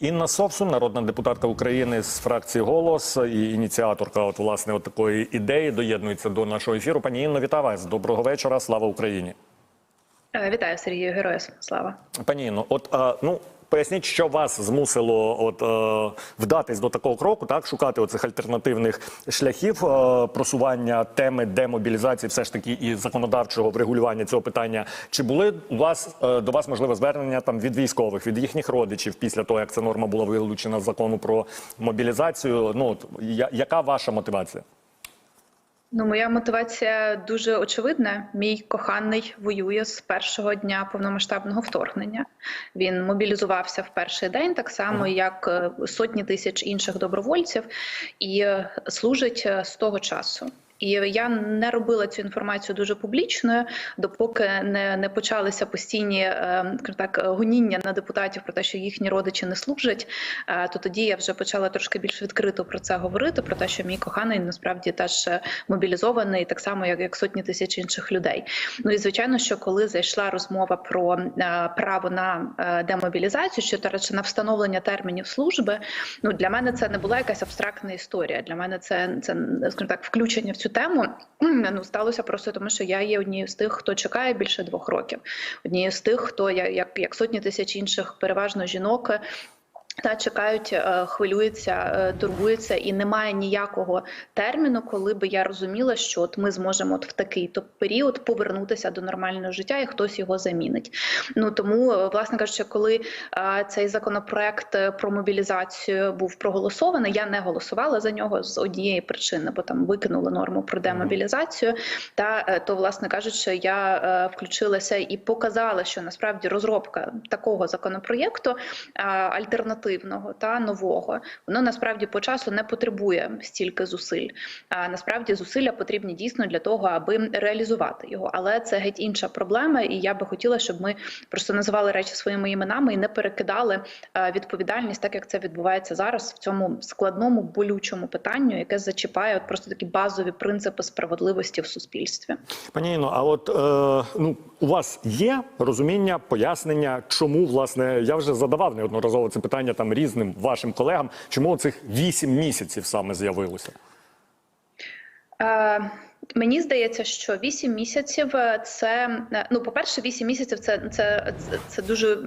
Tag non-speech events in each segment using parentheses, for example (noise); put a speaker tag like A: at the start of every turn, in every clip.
A: Інна Совсун, народна депутатка України з фракції Голос і ініціаторка от власне от такої ідеї доєднується до нашого ефіру. Пані Інно, вітаю вас. Доброго вечора. Слава Україні.
B: Е, Вітаю Сергію Героя Слава.
A: Пані Інно, от а, ну. Поясніть, що вас змусило от е, вдатись до такого кроку, так шукати оцих альтернативних шляхів е, просування теми демобілізації, все ж таки і законодавчого врегулювання цього питання. Чи були у вас е, до вас можливе звернення там від військових, від їхніх родичів після того, як ця норма була вилучена з закону про мобілізацію? Ну от я, яка ваша мотивація?
B: Ну, моя мотивація дуже очевидна. Мій коханий воює з першого дня повномасштабного вторгнення. Він мобілізувався в перший день, так само як е, сотні тисяч інших добровольців, і е, служить е, з того часу. І я не робила цю інформацію дуже публічною, допоки не, не почалися постійні е, так гоніння на депутатів про те, що їхні родичі не служать. Е, то тоді я вже почала трошки більш відкрито про це говорити. Про те, що мій коханий насправді теж е, мобілізований, так само як, як сотні тисяч інших людей. Ну і звичайно, що коли зайшла розмова про е, право на е, демобілізацію, що та речі на встановлення термінів служби, ну для мене це не була якась абстрактна історія. Для мене це це скажімо так, включення в цю тему (clears throat) ну сталося просто тому, що я є однією з тих, хто чекає більше двох років. Однією з тих, хто як, як сотні тисяч інших, переважно жінок. Та чекають, е, хвилюються, е, турбуються, і немає ніякого терміну, коли би я розуміла, що от ми зможемо от в такий то період повернутися до нормального життя, і хтось його замінить. Ну тому, е, власне кажучи, коли цей законопроект про мобілізацію був проголосований, я не голосувала за нього з однієї причини, бо там викинули норму про демобілізацію. Та то, власне кажучи, я включилася і показала, що насправді розробка такого законопроєкту альтернатив альтернативного та нового, воно насправді по часу не потребує стільки зусиль. А насправді зусилля потрібні дійсно для того, аби реалізувати його. Але це геть інша проблема, і я би хотіла, щоб ми просто називали речі своїми іменами і не перекидали відповідальність, так як це відбувається зараз в цьому складному болючому питанню, яке зачіпає от просто такі базові принципи справедливості в суспільстві.
A: Пані Іно, а от е, ну у вас є розуміння, пояснення, чому власне я вже задавав неодноразово це питання там різним вашим колегам, чому цих вісім місяців саме з'явилося?
B: Е, Мені здається, що 8 місяців це ну, по перше, 8 місяців це це, це, це дуже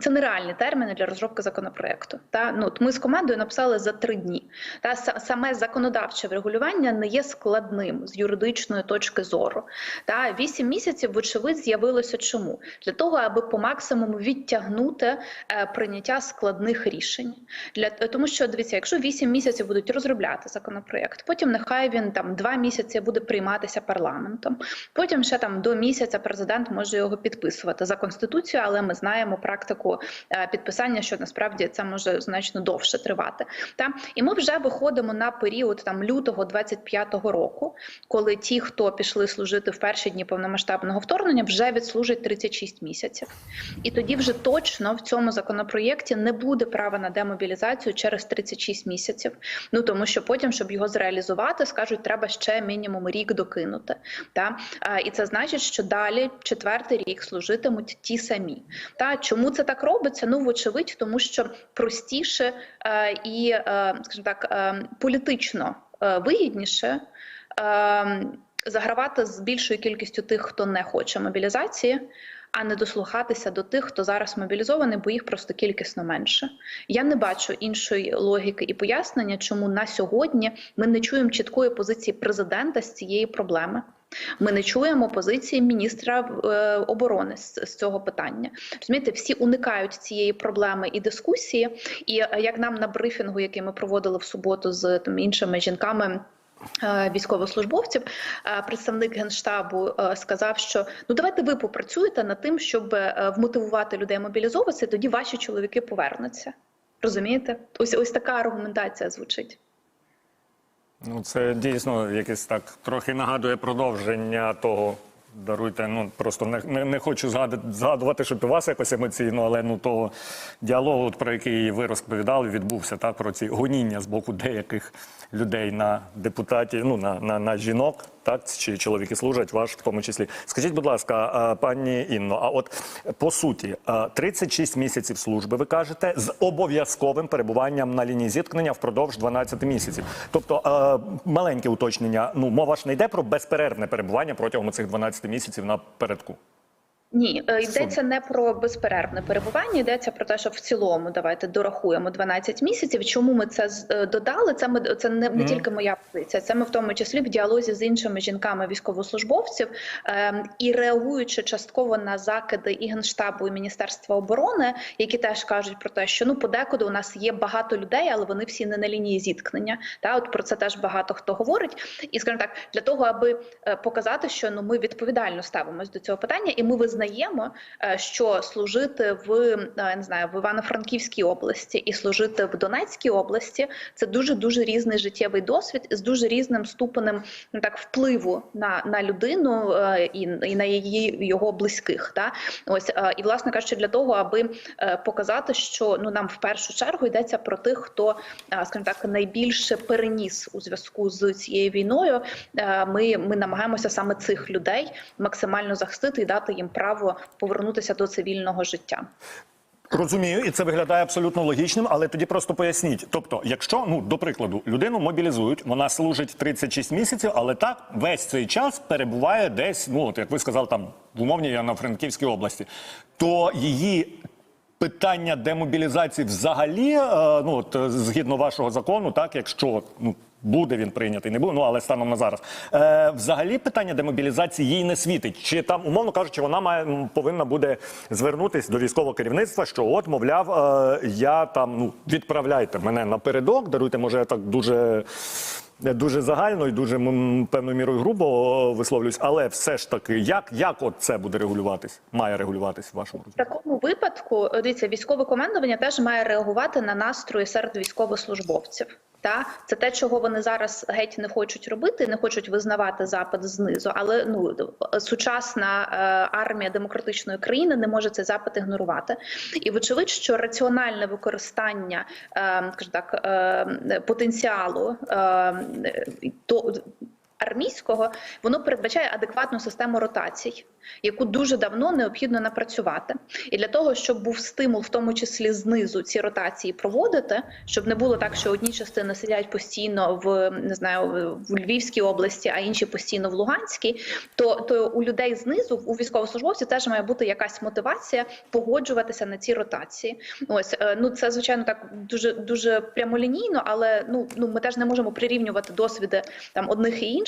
B: це нереальні терміни для розробки законопроекту. Та ну ми з командою написали за три дні. Та саме законодавче врегулювання не є складним з юридичної точки зору. Та 8 місяців, вочевидь, з'явилося чому для того, аби по максимуму відтягнути е, прийняття складних рішень. Для тому, що дивіться, якщо 8 місяців будуть розробляти законопроект, потім нехай він там 2 місяці буде прийматися парламентом. Потім ще там до місяця президент може його підписувати за конституцією, але ми знаємо практику е, підписання, що насправді це може значно довше тривати. Та і ми вже виходимо на період там лютого 25-го року, коли ті, хто пішли служити в перші дні повномасштабного вторгнення, вже відслужать 36 місяців. І тоді вже точно в цьому законопроєкті не буде права на демобілізацію через 36 місяців. Ну тому що потім, щоб його зреалізувати, скажуть, треба ще мінімум рік докинути. Та і це значить, що далі четвертий рік служитимуть ті самі. Та чому це так робиться? Ну вочевидь, тому що простіше е, і, е, скажімо так, е, політично вигідніше. Е, Загравати з більшою кількістю тих, хто не хоче мобілізації, а не дослухатися до тих, хто зараз мобілізований, бо їх просто кількісно менше. Я не бачу іншої логіки і пояснення, чому на сьогодні ми не чуємо чіткої позиції президента з цієї проблеми. Ми не чуємо позиції міністра е, оборони з, з цього питання. Розумієте, всі уникають цієї проблеми і дискусії. І е, як нам на брифінгу, який ми проводили в суботу з там іншими жінками. Е, військовослужбовців представник генштабу сказав, що ну давайте ви попрацюєте над тим, щоб вмотивувати людей мобілізовуватися, тоді ваші чоловіки повернуться. Розумієте? Ось ось така аргументація звучить.
A: Ну, це дійсно якесь так трохи нагадує продовження того Даруйте, ну просто не, не, не хочу згадати, згадувати, щоб і вас якось емоційно, але ну того діалогу, про який ви розповідали, відбувся так про ці гоніння з боку деяких людей на депутатів, ну на, на, на жінок, так чи чоловіки служать, ваш в тому числі. Скажіть, будь ласка, пані Інно, а от по суті, а, 36 місяців служби, ви кажете, з обов'язковим перебуванням на лінії зіткнення впродовж 12 місяців. Тобто маленьке уточнення. Ну мова ж не йде про безперервне перебування протягом цих 12 місяців на передку.
B: Ні, е, йдеться не про безперервне перебування, йдеться про те, що в цілому давайте дорахуємо 12 місяців. Чому ми це е, додали? Це ми це не, не тільки моя позиція, це ми в тому числі в діалозі з іншими жінками військовослужбовців е, і реагуючи частково на закиди і генштабу і міністерства оборони, які теж кажуть про те, що ну подекуди у нас є багато людей, але вони всі не на лінії зіткнення. Та от про це теж багато хто говорить. І скажімо так, для того, аби е, показати, що ну ми відповідально ставимось до цього питання, і ми визнаємо, е, що служити в е, я не знаю в Івано-Франківській області і служити в Донецькій області це дуже дуже різний життєвий досвід з дуже різним ступенем ну, так впливу на, на людину е, і, і на її його близьких. Та ось е, і власне кажучи, для того, аби е, показати, що ну нам в першу чергу йдеться про тих, хто е, скажімо так найбільше переніс у зв'язку з цією війною. Е, Ми, ми намагаємося саме цих людей максимально захистити і дати їм право повернутися до цивільного життя.
A: Розумію, і це виглядає абсолютно логічним, але тоді просто поясніть. Тобто, якщо ну до прикладу людину мобілізують, вона служить 36 місяців, але так весь цей час перебуває десь, ну от як ви сказали, там в умовній Івано-Франківській області, то її. Питання демобілізації взагалі, е, ну от е, згідно вашого закону, так якщо ну буде він прийнятий, не буде, ну але станом на зараз, е, взагалі питання демобілізації їй не світить. Чи там, умовно кажучи, вона має повинна буде звернутися до військового керівництва, що от, мовляв, е, я там ну відправляйте мене напередок, даруйте, може, я так дуже. Дуже загально і дуже певною мірою грубо висловлююсь, але все ж таки, як, як от це буде регулюватись, має регулюватись в вашому
B: В такому випадку е, дивіться, військове командування теж має реагувати на настрої серед військовослужбовців. Та це те, чого вони зараз геть не хочуть робити, не хочуть визнавати запит знизу. Але ну сучасна е, армія демократичної країни не може цей запит ігнорувати. І вочевидь, що раціональне використання, е, так, е, потенціалу е, то. Армійського воно передбачає адекватну систему ротацій, яку дуже давно необхідно напрацювати. І для того, щоб був стимул, в тому числі знизу, ці ротації проводити, щоб не було так, що одні частини сидять постійно в не знаю в Львівській області, а інші постійно в Луганській. То то у людей знизу, у військовослужбовців, теж має бути якась мотивація погоджуватися на ці ротації. Ось е, ну це звичайно так дуже дуже прямолінійно, але ну ну ми теж не можемо прирівнювати досвіди там одних і інших,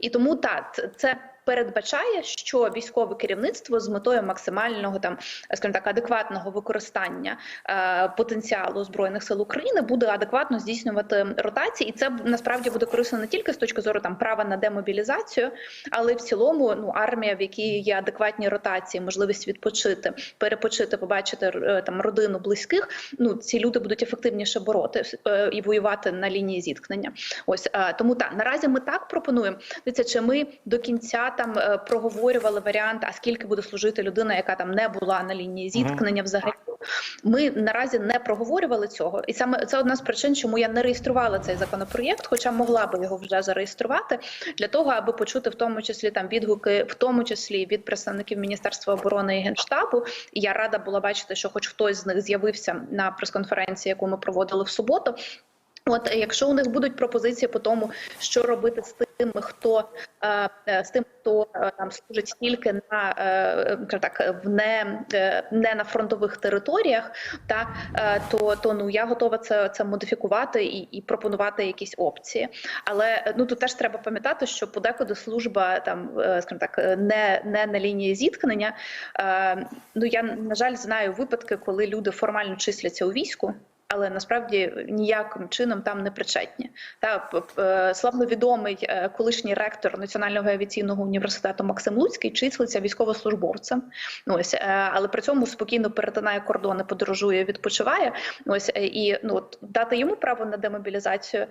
B: і тому так це. Передбачає, що військове керівництво з метою максимального там, скажімо так, адекватного використання е, потенціалу збройних сил України буде адекватно здійснювати ротації, і це насправді буде корисно не тільки з точки зору там права на демобілізацію, але й в цілому ну армія, в якій є адекватні ротації, можливість відпочити, перепочити, побачити е, там родину близьких. Ну ці люди будуть ефективніше бороти е, і воювати на лінії зіткнення. Ось е, тому так наразі ми так пропонуємо. Дивіться, чи ми до кінця там е, проговорювали варіант, а скільки буде служити людина, яка там не була на лінії зіткнення взагалі. Ми наразі не проговорювали цього, і саме це одна з причин, чому я не реєструвала цей законопроєкт, хоча могла би його вже зареєструвати для того, аби почути в тому числі там відгуки, в тому числі від представників Міністерства оборони і генштабу. І я рада була бачити, що хоч хтось з них з'явився на прес-конференції, яку ми проводили в суботу. От якщо у них будуть пропозиції по тому, що робити з тими, хто е, е, з тим, хто е, там служить тільки на е, так, в не, е, не на фронтових територіях, та е, то, то ну я готова це, це модифікувати і, і пропонувати якісь опції. Але е, ну тут теж треба пам'ятати, що подекуди служба там, е, скажімо так, е, не, не на лінії зіткнення. Е, Ну я на жаль знаю випадки, коли люди формально числяться у війську але насправді ніяким чином там не причетні. Та п- славновідомий е, колишній ректор Національного авіаційного університету Максим Луцький числиться військовослужбовцем. Ось е, але при цьому спокійно перетинає кордони, подорожує, відпочиває. Ось е, і ну от дати йому право на демобілізацію.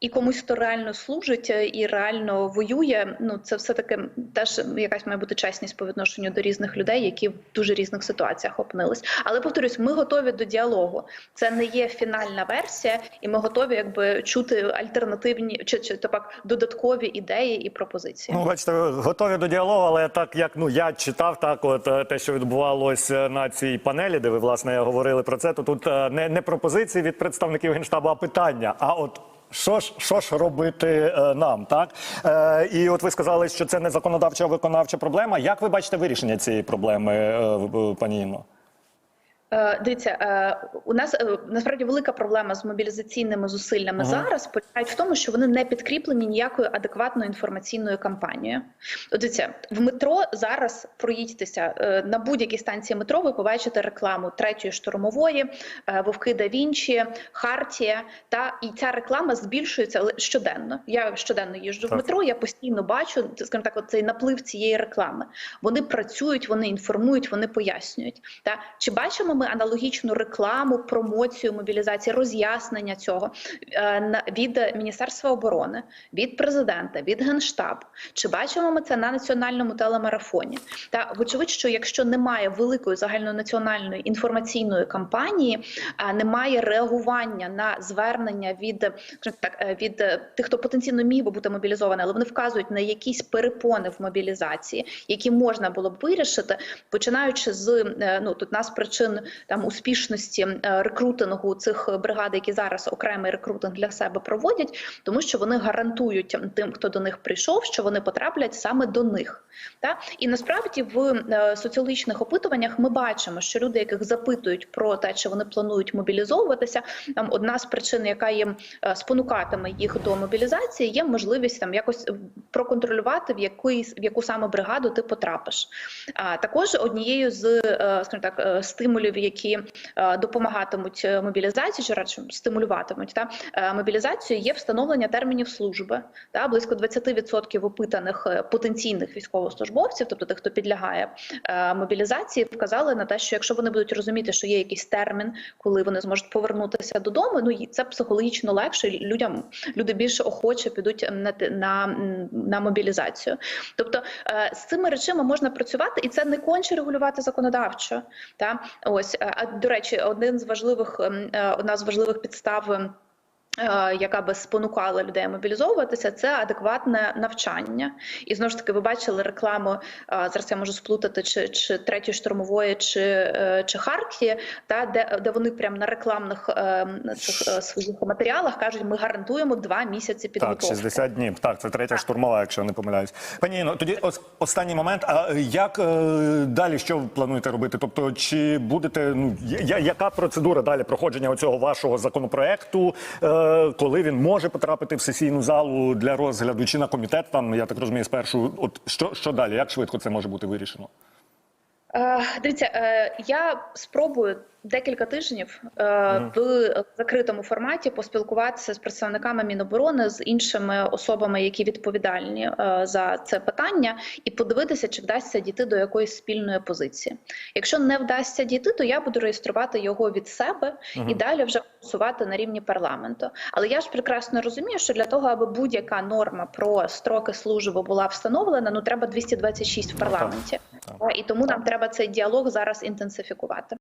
B: І комусь, хто реально служить е, і реально воює. Ну це все таки теж якась має бути чесність по відношенню до різних людей, які в дуже різних ситуаціях опинились. Але повторюсь, ми готові до діалогу. Це не є фінальна версія, і ми готові, якби чути альтернативні чи чи то додаткові ідеї і пропозиції.
A: Ну, бачите, готові до діалогу, але так як ну я читав так, от е, те, що відбувалося на цій панелі, де ви власне говорили про це, то тут е, не, не пропозиції від представників генштабу, а питання. А от що ж, що ж робити е, нам, так? Е, і от ви сказали, що це не законодавча, а виконавча проблема. Як ви бачите вирішення цієї проблеми, е, в- пані Інно?
B: Е, Дивіться, е, у нас е, насправді велика проблема з мобілізаційними зусиллями
A: Ага.
B: зараз полягають в тому, що вони не підкріплені ніякою адекватною інформаційною кампанією. Дивіться, в метро зараз проїдьтеся на будь-якій станції метро. Ви побачите рекламу третьої штурмової, Вовки да Вінчі, Хартія. Та і ця реклама збільшується щоденно. Я щоденно їжджу
A: Так.
B: в метро. Я постійно бачу, скажімо так, цей наплив цієї реклами. Вони працюють, вони інформують, вони пояснюють. Та чи бачимо ми аналогічну рекламу, промоцію мобілізації, роз'яснення цього е, від Міністерства оборони, від президента, від генштабу? Чи бачимо ми це на національному телемарафоні? Та вочевидь, що якщо немає великої загальнонаціональної інформаційної кампанії, немає реагування на звернення від так е, від тих, хто потенційно міг би бути мобілізований, але вони вказують на якісь перепони в мобілізації, які можна було б вирішити, починаючи з е, ну тут нас причин там успішності е, рекрутингу цих бригад, які зараз окремий рекрутинг для себе проводять, тому що вони гарантують тим, хто до них прийшов, що вони потраплять саме до них. Та і насправді в е, соціологічних опитуваннях ми бачимо, що люди, яких запитують про те, чи вони планують мобілізовуватися, там одна з причин, яка їм е, спонукатиме їх до мобілізації, є можливість там якось проконтролювати, в який в яку саме бригаду ти потрапиш. А також однією з скажімо так е, які е, допомагатимуть е, мобілізації, чи радше стимулюватимуть та е, мобілізацію, є встановлення термінів служби. Та близько 20% опитаних потенційних військовослужбовців, тобто тих, хто підлягає мобілізації, вказали на те, що якщо вони будуть розуміти, що є якийсь термін, коли вони зможуть повернутися додому, ну це психологічно легше. Людям люди більше охоче підуть на на, на мобілізацію. Тобто з цими речами можна працювати, і це не конче регулювати законодавчо. Та ось е, а до речі, один з важливих ем, е, одна з важливих підстав. Е, Яка би спонукала людей мобілізовуватися, це адекватне навчання. І знову ж таки, ви бачили рекламу. е, Зараз я можу сплутати чи, чи третьої штурмової, чи, е, чи Хартії, та де, де вони прям на рекламних цих своїх матеріалах кажуть, ми гарантуємо два місяці
A: Так,
B: підготовки.
A: 60 днів. Так, це третя штурмова, якщо не помиляюсь. Пані Інно, тоді ос- останній момент. А як далі що ви плануєте робити? Тобто, чи будете ну я, яка процедура далі проходження цього вашого законопроекту, коли він може потрапити в сесійну залу для розгляду, чи на комітет? Там я так розумію, спершу, от що, що далі? Як швидко це може бути вирішено?
B: Е, Дивіться, е, я спробую декілька тижнів е, в закритому форматі поспілкуватися з представниками Міноборони з іншими особами, які відповідальні за це питання, і подивитися, чи вдасться дійти до якоїсь спільної позиції. Якщо не вдасться дійти, то я буду реєструвати його від себе і далі вже голосувати на рівні парламенту. Але я ж прекрасно розумію, що для того, аби будь-яка норма про строки служби була встановлена, ну треба 226 в парламенті. І тому нам треба цей діалог зараз інтенсифікувати.